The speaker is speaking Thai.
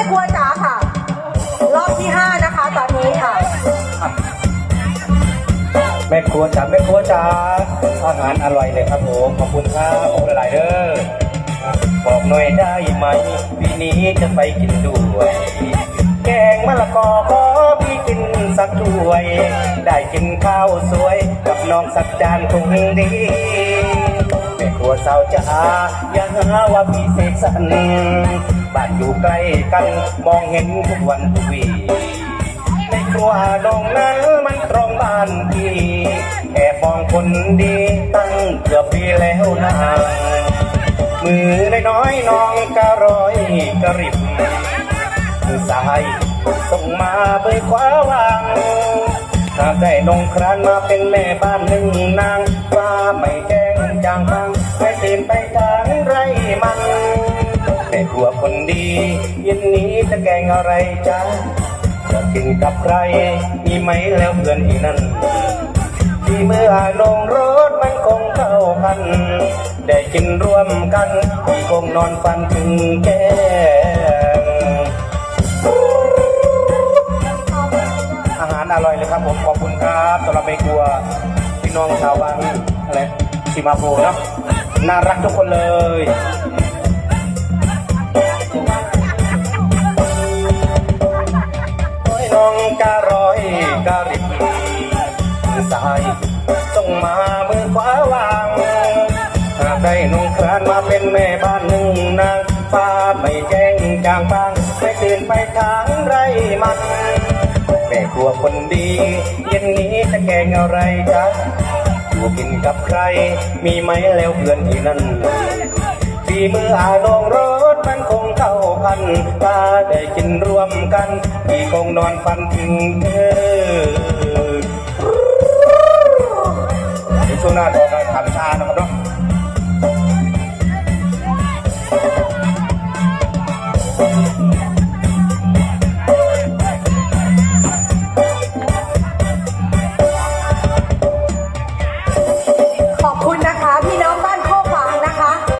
ม่ครัวจ๋าค่ะ รอบที่ห้านะคะตอนนี้ค่ะ แม่ครัวจ๋าแม่ครัวจ๋าอาหารอร่อยเลยครับผมขอบคุณครับขอบคุณหลายเด้อบอกหน่อยได้ไหมปีนี้จะไปกินด้วย แกงมะละกอขอพี่กินสักถ้วย ได้กินข้าวสวย กับน้องสักจานคงดี แม่ครัวสาวจ๋าอย่าหาว่าพี่เสกสรรบ้านอยู่ใกล้กันมองเห็นทุกวันทุกวีในครัวดองนั้นมันตรงบ้านพี่แอบมองคนดีตั้งเกือบปีแล้วนะมือน้อยน้องกะร้อยกระริบมือซ้ายส่งมาเบยขวาวางหากได้นงครานมาเป็นแม่บ้านหนึ่งนางฟ้าไม่แจ้ งจางพังไม่ตื่นไปทางไรมันแม่ครัวคนดีเย็นนี้จะแกงอะไรจ๊ะจะกินกับใครมีไหมแล้วเพื่อนที่นั่นที่เมื่อลงรถมันคงเข้ากันได้กินร่วมกันที่คงนอนฝันถึงแก้งอาหารอร่อยเลยครับผมขอบคุณครับสำหรับไปครัวพี่น้องชาวบ้านอะไร สิมาโพเนาะน่ารักทุกคนเลยน้องการ้อยการิบมือซ้ายต้องมามือขวาวางหากได้นุ่งครานมาเป็นแม่บ้านหนึ่งนางฟ้าไม่แจ้งจางบางไม่ตื่นไปทางไรมันแม่ครัวคนดี เย็นนี้จะแกงอะไรจ๊ะ อยู่กินกับใคร มีไหมแล้วเพื่อนที่นั่นฝีมืออาลงรถมันคงเข้ากันตาได้กินร่วมกันพี่คงนอนฝันถึงเธอช่วงหน้าต่อการขับชานะครับเนาะ